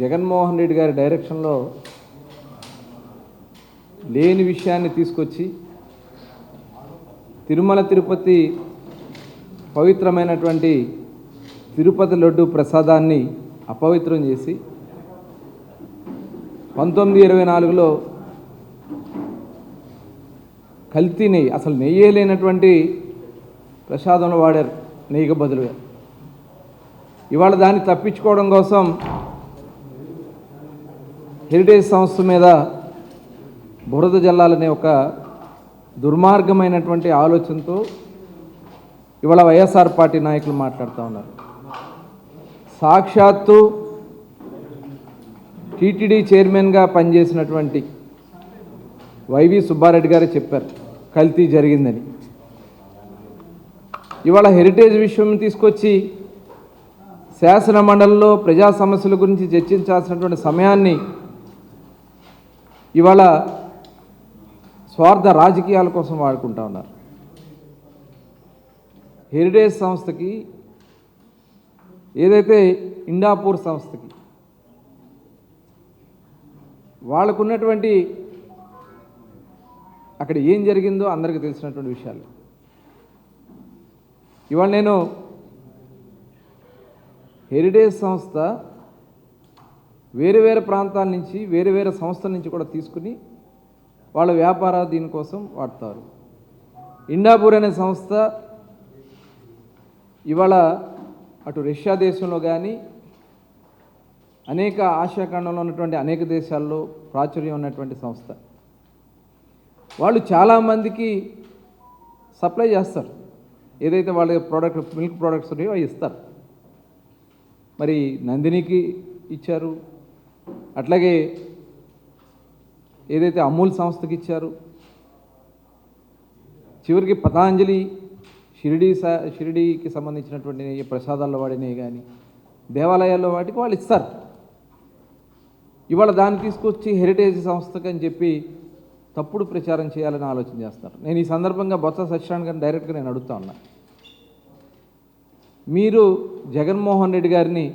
జగన్మోహన్ రెడ్డి గారి డైరెక్షన్లో లేని విషయాన్ని తీసుకొచ్చి తిరుమల తిరుపతి పవిత్రమైనటువంటి తిరుపతి లడ్డు ప్రసాదాన్ని అపవిత్రం చేసి పంతొమ్మిది ఇరవై నాలుగులో కల్తీ నెయ్యి అసలు నెయ్యే లేనటువంటి ప్రసాదంలో వాడారు నెయ్యికి బదులుగా. ఇవాళ దాన్ని తప్పించుకోవడం కోసం హెరిటేజ్ సంస్థ మీద బురద జల్లాలనే ఒక దుర్మార్గమైనటువంటి ఆలోచనతో ఇవాళ వైఎస్ఆర్ పార్టీ నాయకులు మాట్లాడుతూ ఉన్నారు. సాక్షాత్తు టీటీడీ చైర్మన్గా పనిచేసినటువంటి వైవి సుబ్బారెడ్డి గారే చెప్పారు కల్తీ జరిగిందని. ఇవాళ హెరిటేజ్ విషయం తీసుకొచ్చి శాసన మండలిలో ప్రజా సమస్యల గురించి చర్చించాల్సినటువంటి సమయాన్ని ఇవాళ స్వార్థ రాజకీయాల కోసం వాడుకుంటా ఉన్నారు. హెరిటేజ్ సంస్థకి ఏదైతే ఇండాపూర్ సంస్థకి వాళ్ళకున్నటువంటి అక్కడ ఏం జరిగిందో అందరికీ తెలిసినటువంటి విషయాలు. ఇవాళ నేను హెరిటేజ్ సంస్థ వేరు వేరు ప్రాంతాల నుంచి వేరు వేరే సంస్థల నుంచి కూడా తీసుకుని వాళ్ళ వ్యాపార దీనికోసం వాడతారు. ఇండాపూర్ అనే సంస్థ ఇవాళ అటు రష్యా దేశంలో కానీ అనేక ఆసియా ఖండంలో ఉన్నటువంటి అనేక దేశాల్లో ప్రాచుర్యం ఉన్నటువంటి సంస్థ. వాళ్ళు చాలామందికి సప్లై చేస్తారు. ఏదైతే వాళ్ళ ప్రోడక్ట్ మిల్క్ ప్రోడక్ట్స్ ఉన్నాయో అవి ఇస్తారు. మరి నందినికి ఇచ్చారు. అట్లాగే ఏదైతే అమూల్ సంస్థకి ఇచ్చారు చివరికి పతాంజలి షిరిడి సా షిరిడీకి సంబంధించినటువంటి ప్రసాదాల్లో వాడినవి కానీ దేవాలయాల్లో వాటికి వాళ్ళు ఇస్తారు. ఇవాళ దాన్ని తీసుకొచ్చి హెరిటేజ్ సంస్థకి అని చెప్పి తప్పుడు ప్రచారం చేయాలని ఆలోచన చేస్తారు. నేను ఈ సందర్భంగా బొత్స సత్యనారాయణ గారిని డైరెక్ట్గా నేను అడుగుతా ఉన్నా. మీరు జగన్మోహన్ రెడ్డి గారిని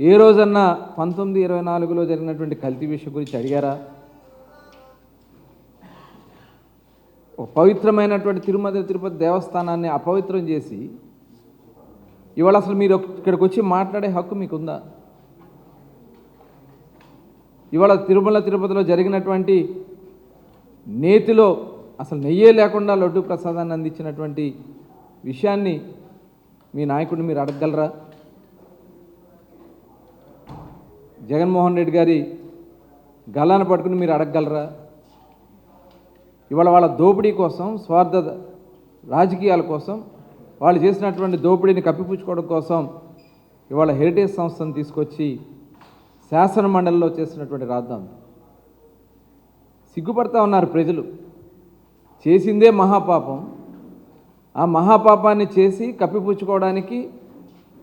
ఏ రోజన్నా పంతొమ్మిది ఇరవై నాలుగులో జరిగినటువంటి కల్తీ విషయం గురించి అడిగారా? పవిత్రమైనటువంటి తిరుమల తిరుపతి దేవస్థానాన్ని అపవిత్రం చేసి ఇవాళ అసలు మీరు ఇక్కడికి వచ్చి మాట్లాడే హక్కు మీకుందా? ఇవాళ తిరుమల తిరుపతిలో జరిగినటువంటి నేతిలో అసలు నెయ్యే లేకుండా లడ్డు ప్రసాదాన్ని అందించినటువంటి విషయాన్ని మీ నాయకుడిని మీరు అడగగలరా? జగన్మోహన్ రెడ్డి గారి గల్లాన పట్టుకుని మీరు అడగగలరా? ఇవాళ వాళ్ళ దోపిడీ కోసం స్వార్థ రాజకీయాల కోసం వాళ్ళు చేసినటువంటి దోపిడీని కప్పిపుచ్చుకోవడం కోసం ఇవాళ హెరిటేజ్ సంస్థను తీసుకొచ్చి శాసన మండలిలో చేసినటువంటి రాద్దాంతం సిగ్గుపడతా ఉన్నారు ప్రజలు. చేసిందే మహాపాపం. ఆ మహాపాపాన్ని చేసి కప్పిపుచ్చుకోవడానికి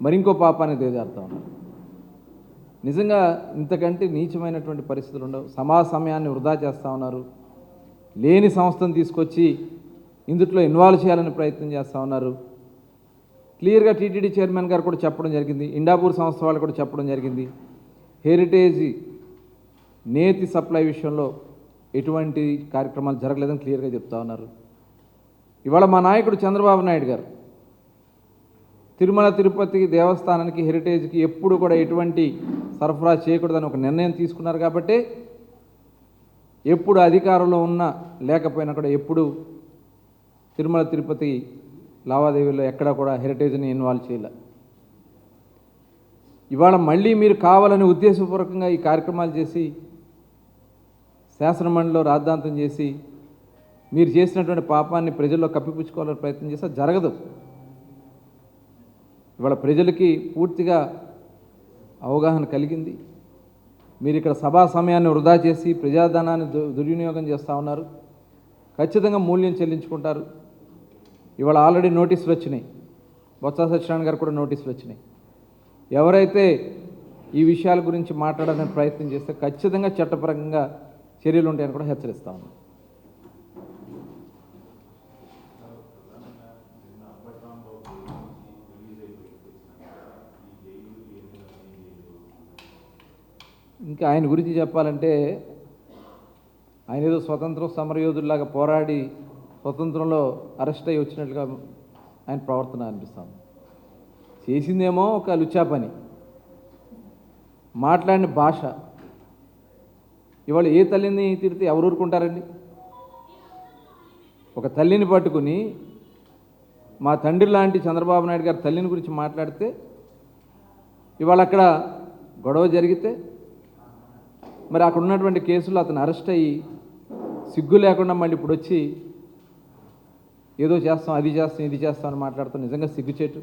మరింకో పాపాన్ని దిగజారుతా ఉన్నారు. నిజంగా ఇంతకంటే నీచమైనటువంటి పరిస్థితులు ఉండవు. సమా సమయాన్ని వృధా చేస్తూ ఉన్నారు. లేని సంస్థను తీసుకొచ్చి ఇందుట్లో ఇన్వాల్వ్ చేయాలని ప్రయత్నం చేస్తూ ఉన్నారు. క్లియర్గా టీటీడీ చైర్మన్ గారు కూడా చెప్పడం జరిగింది. ఇండాపూర్ సంస్థ వాళ్ళు కూడా చెప్పడం జరిగింది. హెరిటేజ్ నేతి సప్లై విషయంలో ఎటువంటి కార్యక్రమాలు జరగలేదని క్లియర్గా చెప్తా ఉన్నారు. ఇవాళ మా నాయకుడు చంద్రబాబు నాయుడు గారు తిరుమల తిరుపతి దేవస్థానానికి హెరిటేజ్కి ఎప్పుడు కూడా ఎటువంటి సరఫరా చేయకూడదని ఒక నిర్ణయం తీసుకున్నారు కాబట్టి ఎప్పుడు అధికారంలో ఉన్నా లేకపోయినా కూడా ఎప్పుడు తిరుమల తిరుపతి లావాదేవీల్లో ఎక్కడా కూడా హెరిటేజ్ని ఇన్వాల్వ్ చేయలే. ఇవాళ మళ్ళీ మీరు కావాలని ఉద్దేశపూర్వకంగా ఈ కార్యక్రమాలు చేసి శాసనమండలిలో రాద్ధాంతం చేసి మీరు చేసినటువంటి పాపాన్ని ప్రజల్లో కప్పిపుచ్చుకోవాలని ప్రయత్నం చేస్తే జరగదు. ఇవాళ ప్రజలకి పూర్తిగా అవగాహన కలిగింది. మీరు ఇక్కడ సభా సమయాన్ని వృధా చేసి ప్రజాధనాన్ని దు దుర్వినియోగం చేస్తూ ఉన్నారు. ఖచ్చితంగా మూల్యం చెల్లించుకుంటారు. ఇవాళ ఆల్రెడీ నోటీసులు వచ్చినాయి. బొత్స సత్యనారాయణ గారు కూడా నోటీసులు వచ్చినాయి. ఎవరైతే ఈ విషయాల గురించి మాట్లాడాలని ప్రయత్నం చేస్తే ఖచ్చితంగా చట్టపరంగా చర్యలు ఉంటాయని కూడా హెచ్చరిస్తా ఉన్నాం. ఇంకా ఆయన గురించి చెప్పాలంటే ఆయన ఏదో స్వతంత్ర సమరయోధుల్లాగా పోరాడి స్వతంత్రంలో అరెస్ట్ అయ్యి వచ్చినట్లుగా ఆయన ప్రవర్తన అనిపిస్తాను చేసిందేమో ఒక లుచ్చా పని. మాట్లాడిన భాష. ఇవాళ ఏ తల్లిని తిడితే ఎవరు ఊరుకుంటారండి? ఒక తల్లిని పట్టుకుని మా తండ్రి లాంటి చంద్రబాబు నాయుడు గారి తల్లిని గురించి మాట్లాడితే ఇవాళ అక్కడ గొడవ జరిగితే మరి అక్కడ ఉన్నటువంటి కేసులో అతను అరెస్ట్ అయ్యి సిగ్గు లేకుండా మళ్ళీ ఇప్పుడు వచ్చి ఏదో చేస్తాం అది చేస్తాం ఇది చేస్తాం అని మాట్లాడుతాం నిజంగా సిగ్గుచేటు.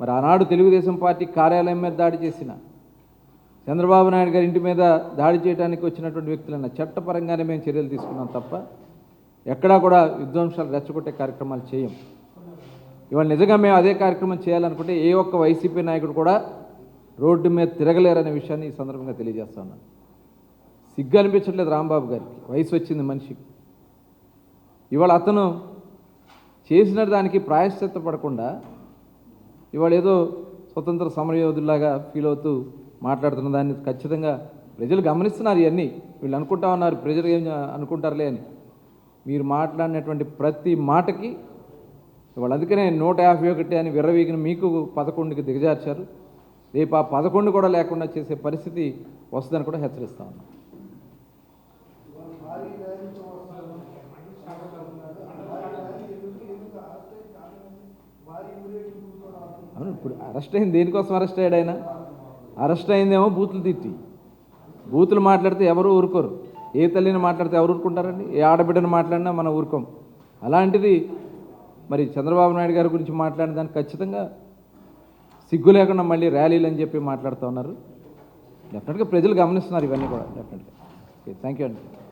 మరి ఆనాడు తెలుగుదేశం పార్టీ కార్యాలయం మీద దాడి చేసిన చంద్రబాబు నాయుడు గారి ఇంటి మీద దాడి చేయడానికి వచ్చినటువంటి వ్యక్తులన్న చట్టపరంగానే మేము చర్యలు తీసుకున్నాం తప్ప ఎక్కడా కూడా విధ్వంసాలు రెచ్చగొట్టే కార్యక్రమాలు చేయం. ఇవాళ నిజంగా మేము అదే కార్యక్రమం చేయాలనుకుంటే ఏ ఒక్క వైసీపీ నాయకుడు కూడా రోడ్డు మీద తిరగలేరనే విషయాన్ని ఈ సందర్భంగా తెలియజేస్తున్నాను సిగ్గు అనిపించట్లేదు రాంబాబు గారికి. వయసు వచ్చింది మనిషికి ఇవాళ అతను చేసిన దానికి ప్రాయశ్చిత్త పడకుండా ఇవాళ ఏదో స్వతంత్ర సమరయోధుల్లాగా ఫీల్ అవుతూ మాట్లాడుతున్న దాన్ని ఖచ్చితంగా ప్రజలు గమనిస్తున్నారు ఇవన్నీ. వీళ్ళు అనుకుంటా ఉన్నారు ప్రజలు ఏం అనుకుంటారులే అని. మీరు మాట్లాడినటువంటి ప్రతి మాటకి ఇవాళ అందుకనే నూట యాభై ఒకటి అని విర్రవీగిన మీకు పదకొండుకి దిగజార్చారు. రేపు ఆ పదకొండు కూడా లేకుండా చేసే పరిస్థితి వస్తుందని కూడా హెచ్చరిస్తా ఉన్నాం. అవును ఇప్పుడు అరెస్ట్ అయింది. దేనికోసం అరెస్ట్ అయ్యాడు ఆయన? అరెస్ట్ అయిందేమో బూతులు తిట్టి. బూతులు మాట్లాడితే ఎవరు ఊరుకోరు? ఏ తల్లిని మాట్లాడితే ఎవరు ఊరుకుంటారండి? ఏ ఆడబిడ్డను మాట్లాడినా మనం ఊరుకోం. అలాంటిది మరి చంద్రబాబు నాయుడు గారి గురించి మాట్లాడిన దానికి ఖచ్చితంగా సిగ్గు లేకుండా మళ్ళీ ర్యాలీలు అని చెప్పి మాట్లాడుతూ ఉన్నారు. డెఫినెట్గా ప్రజలు గమనిస్తున్నారు ఇవన్నీ కూడా. డెఫినెట్గా ఓకే థ్యాంక్ యూ అండి.